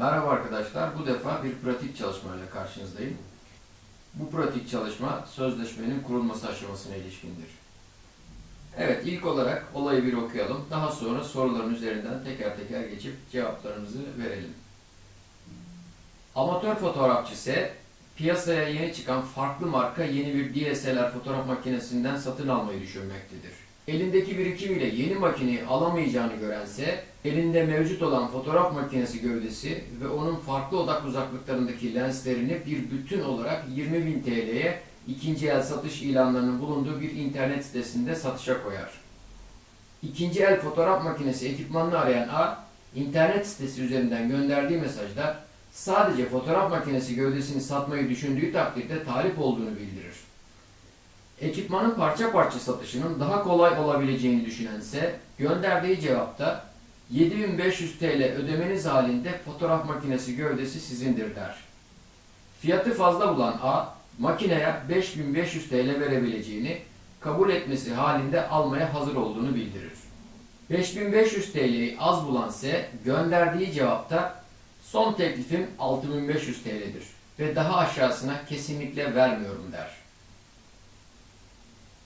Merhaba arkadaşlar. Bu defa bir pratik çalışmayla karşınızdayım. Bu pratik çalışma sözleşmenin kurulması aşamasına ilişkindir. Evet, ilk olarak olayı bir okuyalım. Daha sonra soruların üzerinden teker teker geçip cevaplarımızı verelim. Amatör fotoğrafçı ise piyasaya yeni çıkan farklı marka yeni bir DSLR fotoğraf makinesinden satın almayı düşünmektedir. Elindeki birikimiyle yeni makineyi alamayacağını görense, elinde mevcut olan fotoğraf makinesi gövdesi ve onun farklı odak uzaklıklarındaki lenslerini bir bütün olarak 20.000 TL'ye ikinci el satış ilanlarının bulunduğu bir internet sitesinde satışa koyar. İkinci el fotoğraf makinesi ekipmanını arayan A, internet sitesi üzerinden gönderdiği mesajda sadece fotoğraf makinesi gövdesini satmayı düşündüğü takdirde talip olduğunu bildirir. Ekipmanın parça parça satışının daha kolay olabileceğini düşünense gönderdiği cevapta 7500 TL ödemeniz halinde fotoğraf makinesi gövdesi sizindir der. Fiyatı fazla bulan A, makineye 5500 TL verebileceğini, kabul etmesi halinde almaya hazır olduğunu bildirir. 5500 TL'yi az bulan S, gönderdiği cevapta son teklifim 6500 TL'dir ve daha aşağısına kesinlikle vermiyorum der.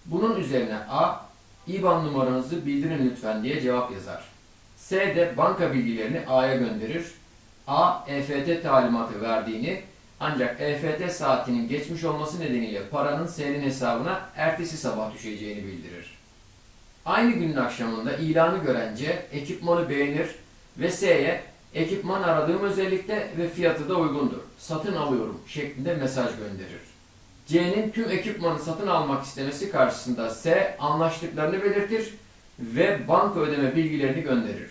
Bunun üzerine A, IBAN numaranızı bildirin lütfen diye cevap yazar. S de banka bilgilerini A'ya gönderir. A, EFT talimatı verdiğini ancak EFT saatinin geçmiş olması nedeniyle paranın S'nin hesabına ertesi sabah düşeceğini bildirir. Aynı günün akşamında ilanı görence ekipmanı beğenir ve S'ye ekipman aradığım özellikle ve fiyatı da uygundur. Satın alıyorum şeklinde mesaj gönderir. C'nin tüm ekipmanı satın almak istemesi karşısında S anlaştıklarını belirtir ve banka ödeme bilgilerini gönderir.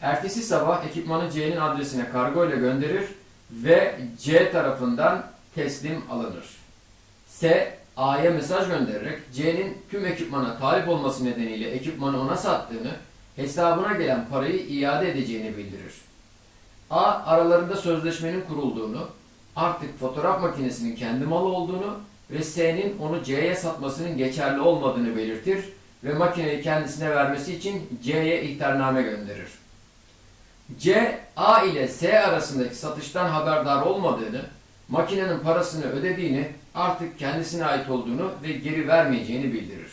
Ertesi sabah ekipmanı C'nin adresine kargo ile gönderir ve C tarafından teslim alınır. S A'ya mesaj göndererek C'nin tüm ekipmana talip olması nedeniyle ekipmanı ona sattığını, hesabına gelen parayı iade edeceğini bildirir. A aralarında sözleşmenin kurulduğunu, artık fotoğraf makinesinin kendi malı olduğunu ve S'nin onu C'ye satmasının geçerli olmadığını belirtir ve makineyi kendisine vermesi için C'ye ihtarname gönderir. C, A ile S arasındaki satıştan haberdar olmadığını, makinenin parasını ödediğini, artık kendisine ait olduğunu ve geri vermeyeceğini bildirir.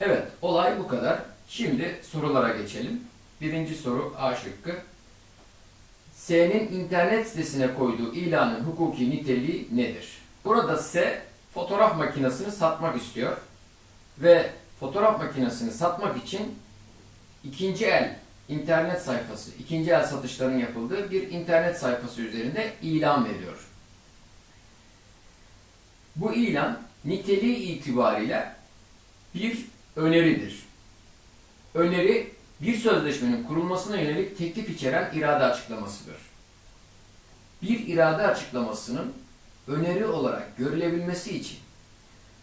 Evet, olay bu kadar. Şimdi sorulara geçelim. Birinci soru A şıkkı. S'nin internet sitesine koyduğu ilanın hukuki niteliği nedir? Burada S fotoğraf makinesini satmak istiyor ve fotoğraf makinesini satmak için ikinci el internet sayfası, ikinci el satışların yapıldığı bir internet sayfası üzerinde ilan veriyor. Bu ilan niteliği itibariyle bir öneridir. Öneri bir sözleşmenin kurulmasına yönelik teklif içeren irade açıklamasıdır. Bir irade açıklamasının öneri olarak görülebilmesi için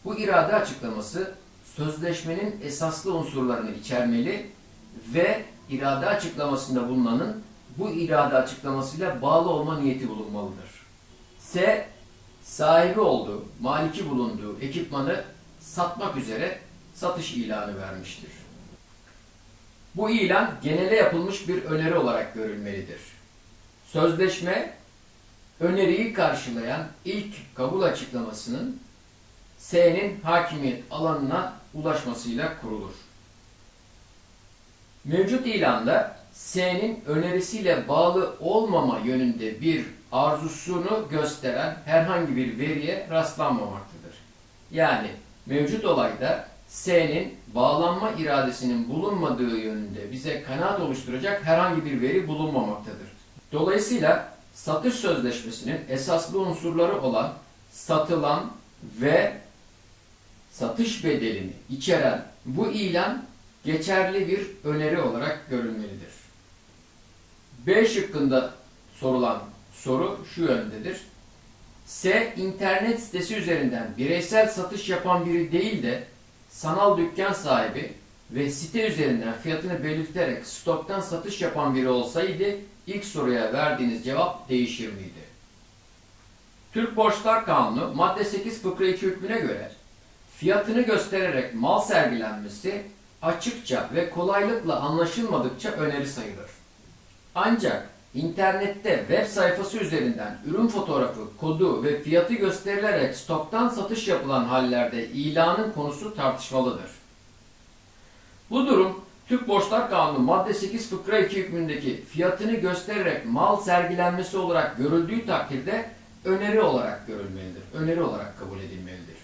bu irade açıklaması sözleşmenin esaslı unsurlarını içermeli ve irade açıklamasında bulunanın bu irade açıklamasıyla bağlı olma niyeti bulunmalıdır. S. Sahibi olduğu, maliki bulunduğu ekipmanı satmak üzere satış ilanı vermiştir. Bu ilan genele yapılmış bir öneri olarak görülmelidir. Sözleşme, öneriyi karşılayan ilk kabul açıklamasının S'nin hakimiyet alanına ulaşmasıyla kurulur. Mevcut ilanda S'nin önerisiyle bağlı olmama yönünde bir arzusunu gösteren herhangi bir veriye rastlanmamaktadır. Yani mevcut olayda S'nin bağlanma iradesinin bulunmadığı yönünde bize kanaat oluşturacak herhangi bir veri bulunmamaktadır. Dolayısıyla satış sözleşmesinin esaslı unsurları olan satılan ve satış bedelini içeren bu ilan geçerli bir öneri olarak görülmelidir. B şıkkında sorulan soru şu yöndedir. S internet sitesi üzerinden bireysel satış yapan biri değil de sanal dükkan sahibi ve site üzerinden fiyatını belirterek stoktan satış yapan biri olsaydı ilk soruya verdiğiniz cevap değişir miydi? Türk Borçlar Kanunu madde 8 fıkra 2 hükmüne göre fiyatını göstererek mal sergilenmesi açıkça ve kolaylıkla anlaşılmadıkça öneri sayılır. Ancak internette web sayfası üzerinden ürün fotoğrafı, kodu ve fiyatı gösterilerek stoktan satış yapılan hallerde ilanın konusu tartışmalıdır. Bu durum Türk Borçlar Kanunu madde 8 fıkra 2 hükmündeki fiyatını göstererek mal sergilenmesi olarak görüldüğü takdirde öneri olarak görülmelidir. Öneri olarak kabul edilmelidir.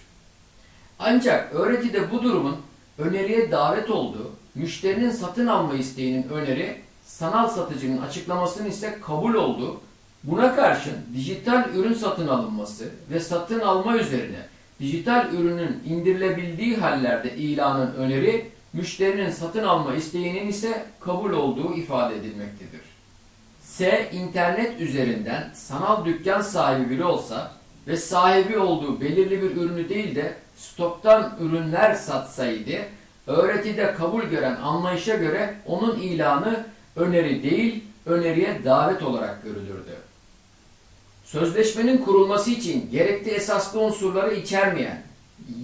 Ancak öğretide bu durumun öneriye davet olduğu, müşterinin satın alma isteğinin öneri, sanal satıcının açıklamasının ise kabul olduğu, buna karşın dijital ürün satın alınması ve satın alma üzerine dijital ürünün indirilebildiği hallerde ilanın öneri, müşterinin satın alma isteğinin ise kabul olduğu ifade edilmektedir. S. internet üzerinden sanal dükkan sahibi biri olsa ve sahibi olduğu belirli bir ürünü değil de stoktan ürünler satsaydı, öğretide kabul gören anlayışa göre onun ilanı öneri değil, öneriye davet olarak görülürdü. Sözleşmenin kurulması için gerekli esaslı unsurları içermeyen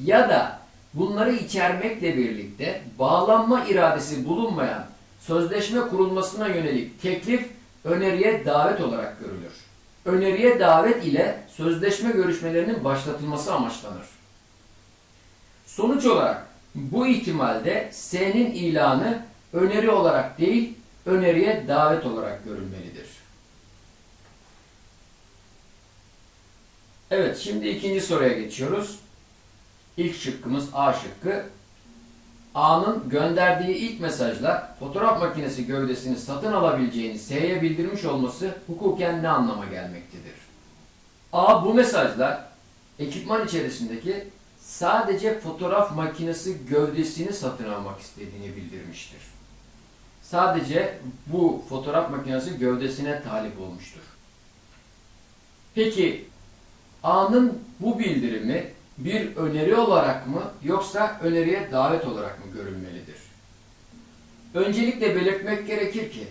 ya da bunları içermekle birlikte bağlanma iradesi bulunmayan sözleşme kurulmasına yönelik teklif öneriye davet olarak görülür. Öneriye davet ile sözleşme görüşmelerinin başlatılması amaçlanır. Sonuç olarak bu ihtimalde S'nin ilanı öneri olarak değil, öneriye davet olarak görülmelidir. Evet, şimdi ikinci soruya geçiyoruz. İlk şıkkımız A şıkkı. A'nın gönderdiği ilk mesajla fotoğraf makinesi gövdesini satın alabileceğini S'ye bildirmiş olması hukuken ne anlama gelmektedir? A bu mesajla ekipman içerisindeki sadece fotoğraf makinesi gövdesini satın almak istediğini bildirmiştir. Sadece bu fotoğraf makinesi gövdesine talip olmuştur. Peki A'nın bu bildirimi bir öneri olarak mı yoksa öneriye davet olarak mı görülmelidir? Öncelikle belirtmek gerekir ki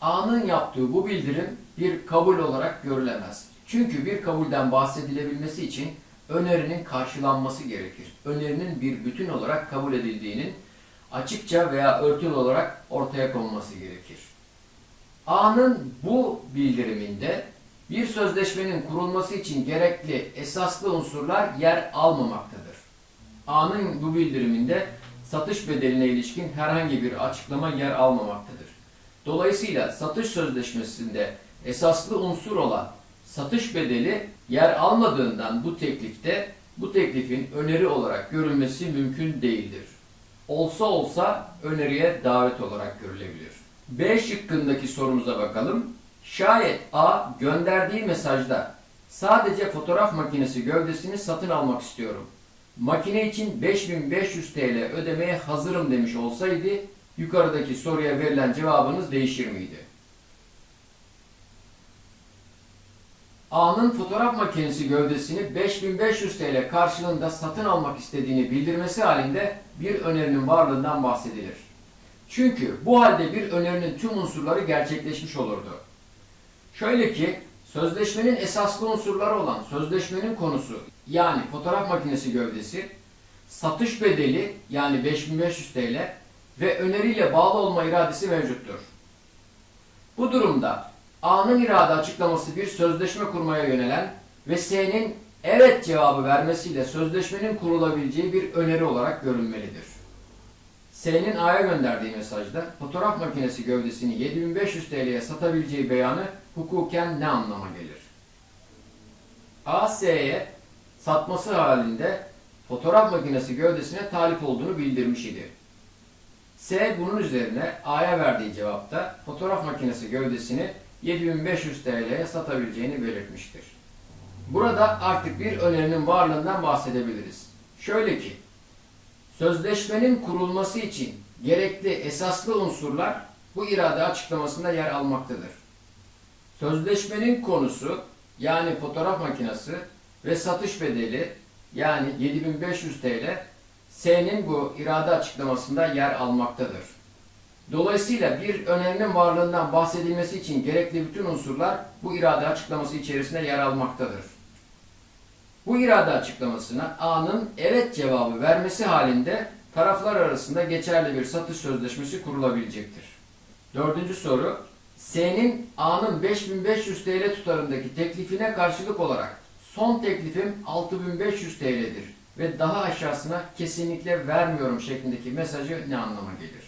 A'nın yaptığı bu bildirim bir kabul olarak görülemez. Çünkü bir kabulden bahsedilebilmesi için önerinin karşılanması gerekir. Önerinin bir bütün olarak kabul edildiğinin açıkça veya örtülü olarak ortaya konması gerekir. A'nın bu bildiriminde bir sözleşmenin kurulması için gerekli esaslı unsurlar yer almamaktadır. A'nın bu bildiriminde satış bedeline ilişkin herhangi bir açıklama yer almamaktadır. Dolayısıyla satış sözleşmesinde esaslı unsur olan satış bedeli yer almadığından bu teklifte bu teklifin öneri olarak görülmesi mümkün değildir. Olsa olsa öneriye davet olarak görülebilir. B şıkkındaki sorumuza bakalım. Şayet A gönderdiği mesajda sadece fotoğraf makinesi gövdesini satın almak istiyorum. Makine için 5500 TL ödemeye hazırım demiş olsaydı yukarıdaki soruya verilen cevabınız değişir miydi? A'nın fotoğraf makinesi gövdesini 5500 TL karşılığında satın almak istediğini bildirmesi halinde bir önerinin varlığından bahsedilir. Çünkü bu halde bir önerinin tüm unsurları gerçekleşmiş olurdu. Şöyle ki, sözleşmenin esaslı unsurları olan sözleşmenin konusu yani fotoğraf makinesi gövdesi, satış bedeli yani 5500 TL ve öneriyle bağlı olma iradesi mevcuttur. Bu durumda A'nın irade açıklaması bir sözleşme kurmaya yönelen ve S'nin evet cevabı vermesiyle sözleşmenin kurulabileceği bir öneri olarak görülmelidir. S'nin A'ya gönderdiği mesajda fotoğraf makinesi gövdesini 7500 TL'ye satabileceği beyanı hukuken ne anlama gelir? A, S'ye satması halinde fotoğraf makinesi gövdesine talip olduğunu bildirmiş idi. S bunun üzerine A'ya verdiği cevapta fotoğraf makinesi gövdesini 7500 TL'ye satabileceğini belirtmiştir. Burada artık bir önerinin varlığından bahsedebiliriz. Şöyle ki, sözleşmenin kurulması için gerekli esaslı unsurlar bu irade açıklamasında yer almaktadır. Sözleşmenin konusu yani fotoğraf makinesi ve satış bedeli yani 7500 TL S'nin bu irade açıklamasında yer almaktadır. Dolayısıyla bir önerinin varlığından bahsedilmesi için gerekli bütün unsurlar bu irade açıklaması içerisinde yer almaktadır. Bu irade açıklamasına A'nın evet cevabı vermesi halinde taraflar arasında geçerli bir satış sözleşmesi kurulabilecektir. Dördüncü soru. S'nin A'nın 5500 TL tutarındaki teklifine karşılık olarak son teklifim 6500 TL'dir ve daha aşağısına kesinlikle vermiyorum şeklindeki mesajı ne anlama gelir?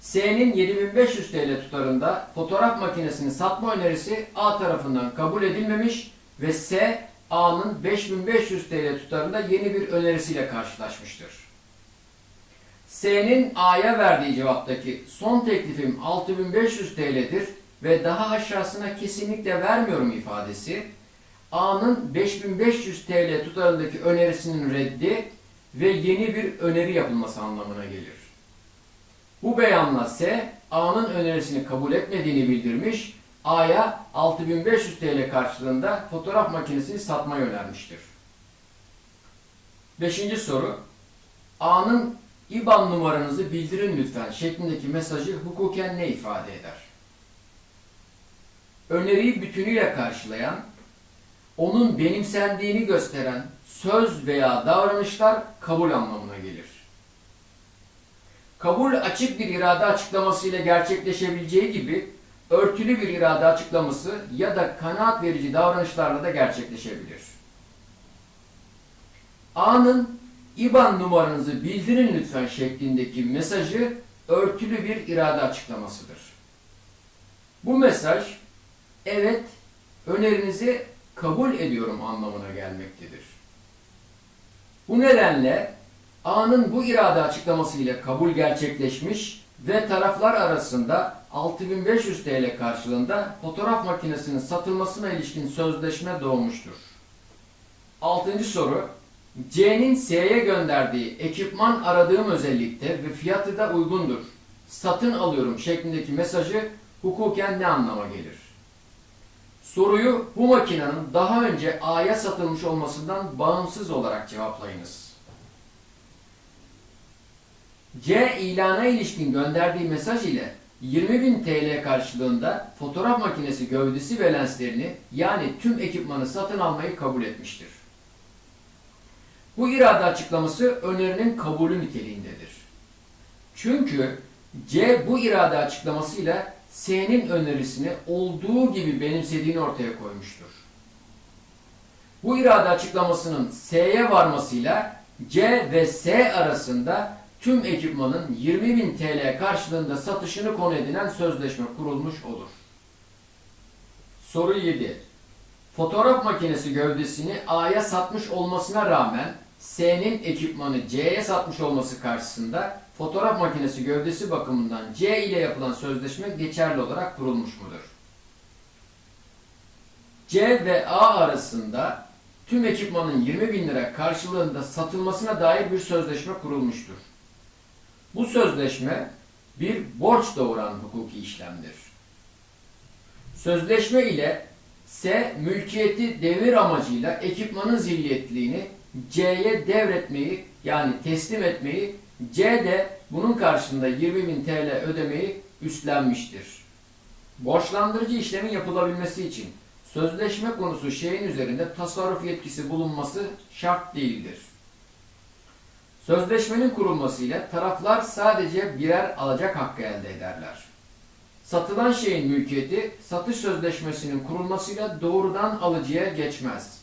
S'nin 7500 TL tutarında fotoğraf makinesini satma önerisi A tarafından kabul edilmemiş ve S A'nın 5500 TL tutarında yeni bir önerisiyle karşılaşmıştır. S'nin A'ya verdiği cevaptaki son teklifim 6500 TL'dir ve daha aşağısına kesinlikle vermiyorum ifadesi A'nın 5500 TL tutarındaki önerisinin reddi ve yeni bir öneri yapılması anlamına gelir. Bu beyanla S, A'nın önerisini kabul etmediğini bildirmiş, A'ya 6500 TL karşılığında fotoğraf makinesini satmayı önermiştir. Beşinci soru, A'nın IBAN numaranızı bildirin lütfen şeklindeki mesajı hukuken ne ifade eder? Öneriyi bütünüyle karşılayan, onun benimsendiğini gösteren söz veya davranışlar kabul anlamına gelir. Kabul açık bir irade açıklaması ile gerçekleşebileceği gibi örtülü bir irade açıklaması ya da kanaat verici davranışlarla da gerçekleşebilir. A'nın IBAN numaranızı bildirin lütfen şeklindeki mesajı örtülü bir irade açıklamasıdır. Bu mesaj evet önerinizi kabul ediyorum anlamına gelmektedir. Bu nedenle A'nın bu irade açıklaması ile kabul gerçekleşmiş ve taraflar arasında 6500 TL karşılığında fotoğraf makinesinin satılmasına ilişkin sözleşme doğmuştur. Altıncı soru. C'nin S'ye gönderdiği ekipman aradığım özellikte ve fiyatı da uygundur. Satın alıyorum şeklindeki mesajı hukuken ne anlama gelir? Soruyu bu makinenin daha önce A'ya satılmış olmasından bağımsız olarak cevaplayınız. C ilana ilişkin gönderdiği mesaj ile 20.000 TL karşılığında fotoğraf makinesi gövdesi ve lenslerini yani tüm ekipmanı satın almayı kabul etmiştir. Bu irade açıklaması önerinin kabulü niteliğindedir. Çünkü C bu irade açıklamasıyla S'nin önerisini olduğu gibi benimsediğini ortaya koymuştur. Bu irade açıklamasının S'ye varmasıyla C ve S arasında tüm ekipmanın 20.000 TL karşılığında satışını konu edinen sözleşme kurulmuş olur. Soru 7. Fotoğraf makinesi gövdesini A'ya satmış olmasına rağmen S'nin ekipmanı C'ye satmış olması karşısında fotoğraf makinesi gövdesi bakımından C ile yapılan sözleşme geçerli olarak kurulmuş mudur? C ve A arasında tüm ekipmanın 20 bin lira karşılığında satılmasına dair bir sözleşme kurulmuştur. Bu sözleşme bir borç doğuran hukuki işlemdir. Sözleşme ile S mülkiyeti devir amacıyla ekipmanın zilyetliğini C'ye devretmeyi yani teslim etmeyi C de bunun karşılığında 20.000 TL ödemeyi üstlenmiştir. Borçlandırıcı işlemin yapılabilmesi için sözleşme konusu şeyin üzerinde tasarruf yetkisi bulunması şart değildir. Sözleşmenin kurulmasıyla taraflar sadece birer alacak hakkı elde ederler. Satılan şeyin mülkiyeti satış sözleşmesinin kurulmasıyla doğrudan alıcıya geçmez.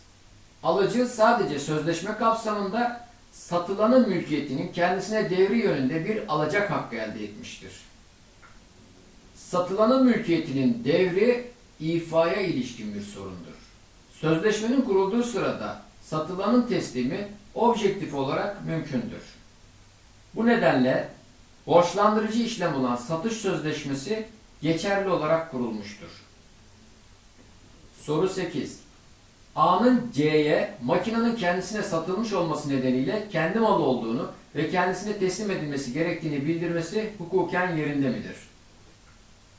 Alıcı sadece sözleşme kapsamında satılanın mülkiyetinin kendisine devri yönünde bir alacak hakkı elde etmiştir. Satılanın mülkiyetinin devri ifaya ilişkin bir sorundur. Sözleşmenin kurulduğu sırada satılanın teslimi objektif olarak mümkündür. Bu nedenle borçlandırıcı işlem olan satış sözleşmesi geçerli olarak kurulmuştur. Soru 8. A'nın C'ye makinenin kendisine satılmış olması nedeniyle kendi malı olduğunu ve kendisine teslim edilmesi gerektiğini bildirmesi hukuken yerinde midir?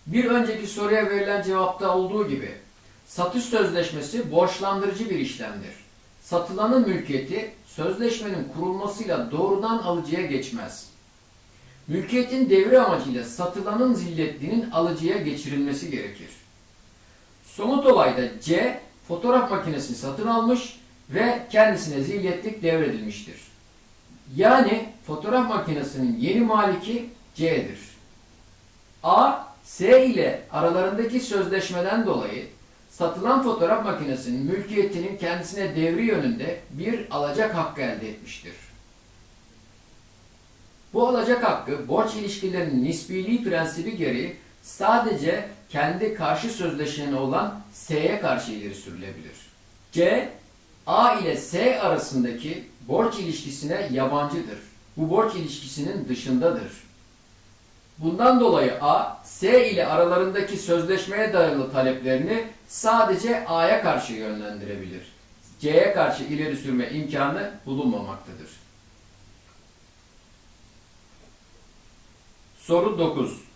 Bir önceki soruya verilen cevapta olduğu gibi satış sözleşmesi borçlandırıcı bir işlemdir. Satılanın mülkiyeti sözleşmenin kurulmasıyla doğrudan alıcıya geçmez. Mülkiyetin devri amacıyla satılanın zilletliğinin alıcıya geçirilmesi gerekir. Somut olayda C fotoğraf makinesini satın almış ve kendisine zilyetlik devredilmiştir. Yani fotoğraf makinesinin yeni maliki C'dir. A S ile aralarındaki sözleşmeden dolayı satılan fotoğraf makinesinin mülkiyetinin kendisine devri yönünde bir alacak hakkı elde etmiştir. Bu alacak hakkı borç ilişkilerinin nisbiliği prensibi gereği sadece kendi karşı sözleşmeni olan S'ye karşı ileri sürülebilir. C, A ile S arasındaki borç ilişkisine yabancıdır. Bu borç ilişkisinin dışındadır. Bundan dolayı A, S ile aralarındaki sözleşmeye dayalı taleplerini sadece A'ya karşı yönlendirebilir. C'ye karşı ileri sürme imkanı bulunmamaktadır. Soru 9.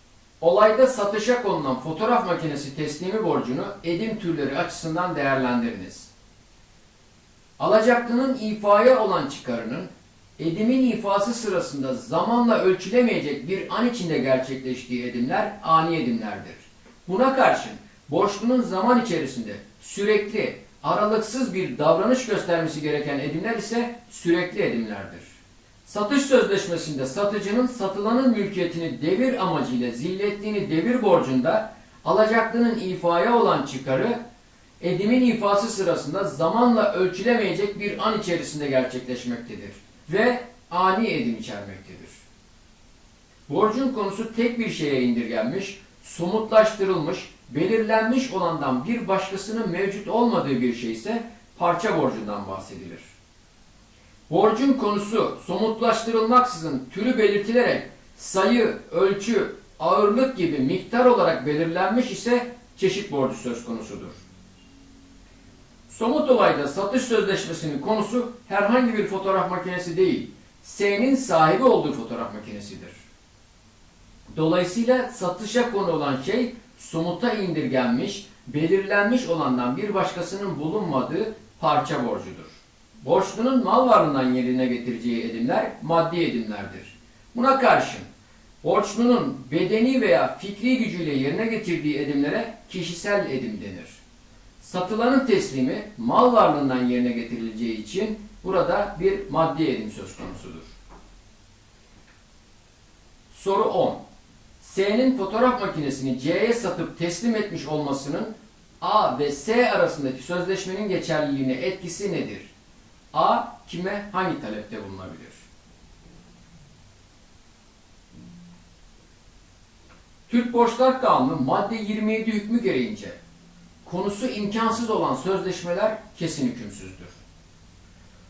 Olayda satışa konulan fotoğraf makinesi teslimi borcunu edim türleri açısından değerlendiriniz. Alacaklının ifaya olan çıkarının edimin ifası sırasında zamanla ölçülemeyecek bir an içinde gerçekleştiği edimler ani edimlerdir. Buna karşın borçlunun zaman içerisinde sürekli, aralıksız bir davranış göstermesi gereken edimler ise sürekli edimlerdir. Satış sözleşmesinde satıcının satılanın mülkiyetini devir amacıyla zillettiğini devir borcunda alacaklının ifaya olan çıkarı edimin ifası sırasında zamanla ölçülemeyecek bir an içerisinde gerçekleşmektedir ve ani edim içermektedir. Borcun konusu tek bir şeye indirgenmiş, somutlaştırılmış, belirlenmiş olandan bir başkasının mevcut olmadığı bir şey ise parça borcundan bahsedilir. Borcun konusu somutlaştırılmaksızın türü belirtilerek sayı, ölçü, ağırlık gibi miktar olarak belirlenmiş ise çeşit borcu söz konusudur. Somut olayda satış sözleşmesinin konusu herhangi bir fotoğraf makinesi değil, S'nin sahibi olduğu fotoğraf makinesidir. Dolayısıyla satışa konu olan şey somuta indirgenmiş, belirlenmiş olandan bir başkasının bulunmadığı parça borcudur. Borçlunun mal varlığından yerine getireceği edimler maddi edimlerdir. Buna karşın borçlunun bedeni veya fikri gücüyle yerine getirdiği edimlere kişisel edim denir. Satılanın teslimi mal varlığından yerine getirileceği için burada bir maddi edim söz konusudur. Soru 10. S'nin fotoğraf makinesini C'ye satıp teslim etmiş olmasının A ve S arasındaki sözleşmenin geçerliliğine etkisi nedir? A kime hangi talepte bulunabilir? Türk Borçlar Kanunu madde 27 hükmü gereğince konusu imkansız olan sözleşmeler kesin hükümsüzdür.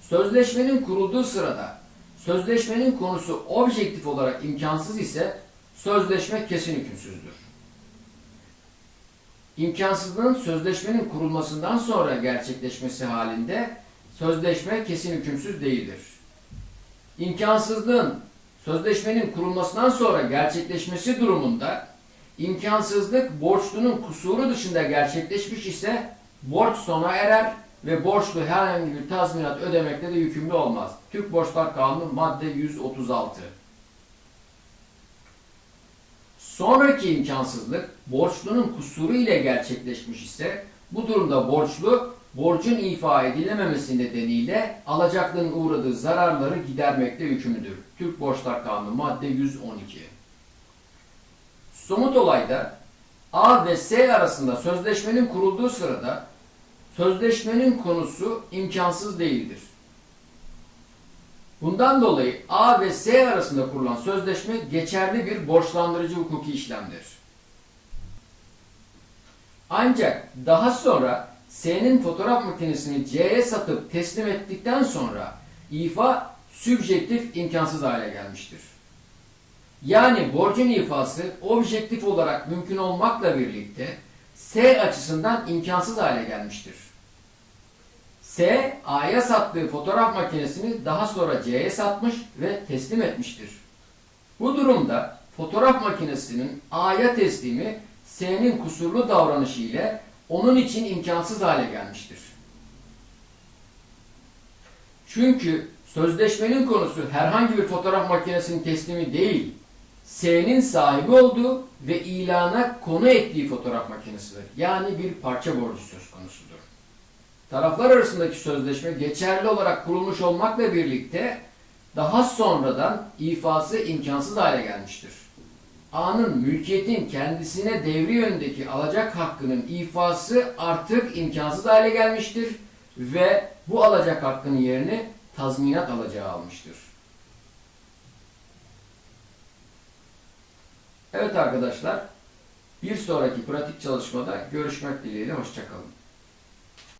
Sözleşmenin kurulduğu sırada sözleşmenin konusu objektif olarak imkansız ise sözleşme kesin hükümsüzdür. İmkansızlığın sözleşmenin kurulmasından sonra gerçekleşmesi halinde sözleşme kesin hükümsüz değildir. İmkansızlığın sözleşmenin kurulmasından sonra gerçekleşmesi durumunda imkansızlık borçlunun kusuru dışında gerçekleşmiş ise borç sona erer ve borçlu herhangi bir tazminat ödemekte de yükümlü olmaz. Türk Borçlar Kanunu madde 136. Sonraki imkansızlık borçlunun kusuru ile gerçekleşmiş ise bu durumda borçlu borcun ifa edilememesi nedeniyle alacaklının uğradığı zararları gidermekte yükümlüdür. Türk Borçlar Kanunu madde 112. Somut olayda A ve S arasında sözleşmenin kurulduğu sırada sözleşmenin konusu imkansız değildir. Bundan dolayı A ve S arasında kurulan sözleşme geçerli bir borçlandırıcı hukuki işlemdir. Ancak daha sonra S'nin fotoğraf makinesini C'ye satıp teslim ettikten sonra ifa sübjektif imkansız hale gelmiştir. Yani borcun ifası objektif olarak mümkün olmakla birlikte S açısından imkansız hale gelmiştir. S, A'ya sattığı fotoğraf makinesini daha sonra C'ye satmış ve teslim etmiştir. Bu durumda fotoğraf makinesinin A'ya teslimi S'nin kusurlu davranışı ile onun için imkansız hale gelmiştir. Çünkü sözleşmenin konusu herhangi bir fotoğraf makinesinin teslimi değil, S'nin sahibi olduğu ve ilana konu ettiği fotoğraf makinesidir. Yani bir parça borcu söz konusudur. Taraflar arasındaki sözleşme geçerli olarak kurulmuş olmakla birlikte daha sonradan ifası imkansız hale gelmiştir. A'nın mülkiyetin kendisine devri yönündeki alacak hakkının ifası artık imkansız hale gelmiştir ve bu alacak hakkının yerini tazminat alacağı almıştır. Evet arkadaşlar, bir sonraki pratik çalışmada görüşmek dileğiyle, hoşçakalın.